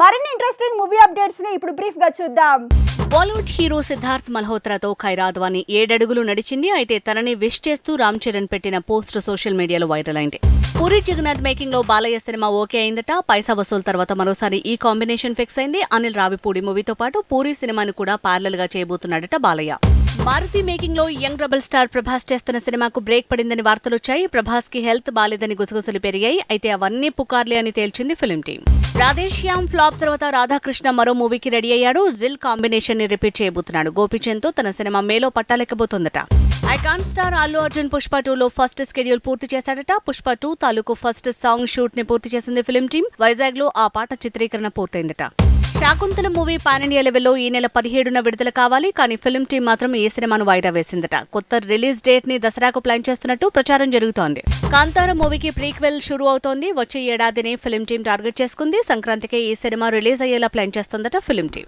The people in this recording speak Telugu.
మరిన్ని ఇంట్రెస్టింగ్ మూవీ అప్డేట్స్ని ఇప్పుడు బ్రీఫ్గా చూద్దాం. బాలీవుడ్ హీరో సిద్ధార్థ్ మల్హోత్రాతో ఖైరాద్వాని ఏడడుగులు నడిచింది. అయితే తనని విష్ చేస్తూ రామ్ చరణ్ పెట్టిన పోస్ట్ సోషల్ మీడియాలో వైరల్ అయింది. పూరి జగన్నాథ్ మేకింగ్లో బాలయ్య సినిమా ఓకే అయిందట. పైసా వసూలు తర్వాత మరోసారి ఈ కాంబినేషన్ ఫిక్స్ అయింది. అనిల్ రావిపూడి మూవీతో పాటు పూరి సినిమాని కూడా పార్లల్గా చేయబోతున్నాడట బాలయ్య. మారుతి మేకింగ్లో యంగ్ రెబల్ స్టార్ ప్రభాస్ చేస్తున్న సినిమాకు బ్రేక్ పడిందని వార్తలొచ్చాయి. ప్రభాస్కి హెల్త్ బాలేదని గుసగుసలు పెరిగాయి. అయితే అవన్నీ పుకార్లే అని తేల్చింది ఫిలిం టీం రాధేశ్యామ్ ఫ్లాప్ తర్వాత రాధాకృష్ణ మరో మూవీకి రెడీ అయ్యాడు. జిల్ కాంబినేషన్ని రిపీట్ చేయబోతున్నాడు. గోపిచంద్తో తన సినిమా మేలో పట్టాలెక్కబోతోందట icon star Allu Arjun Pushpa two లో ఫస్ట్ స్కెడ్యూల్ పూర్తి చేశాడట. పుష్ప టూ తాలూకు ఫస్ట్ సాంగ్ షూట్ని పూర్తి చేసింది ఫిలిం టీం వైజాగ్లో ఆ పాట చిత్రీకరణ పూర్తయిందట. శాకుంతల మూవీ పాన్ ఇండియా లెవెల్లో ఈ నెల పదిహేడున విడుదల కావాలి. కానీ ఫిల్మ్ టీం మాత్రం ఈ సినిమాను వాయిదా వేసిందట. కొత్త రిలీజ్ డేట్ని దసరాకు ప్లాన్ చేస్తున్నట్టు ప్రచారం జరుగుతోంది. కాంతార మూవీకి ప్రీక్వెల్ షురూ అవుతోంది. వచ్చే ఏడాదిని ఫిల్మ్ టీం టార్గెట్ చేసుకుంది. సంక్రాంతికి ఈ సినిమా రిలీజ్ అయ్యేలా ప్లాన్ చేస్తోందట ఫిల్మ్ టీం.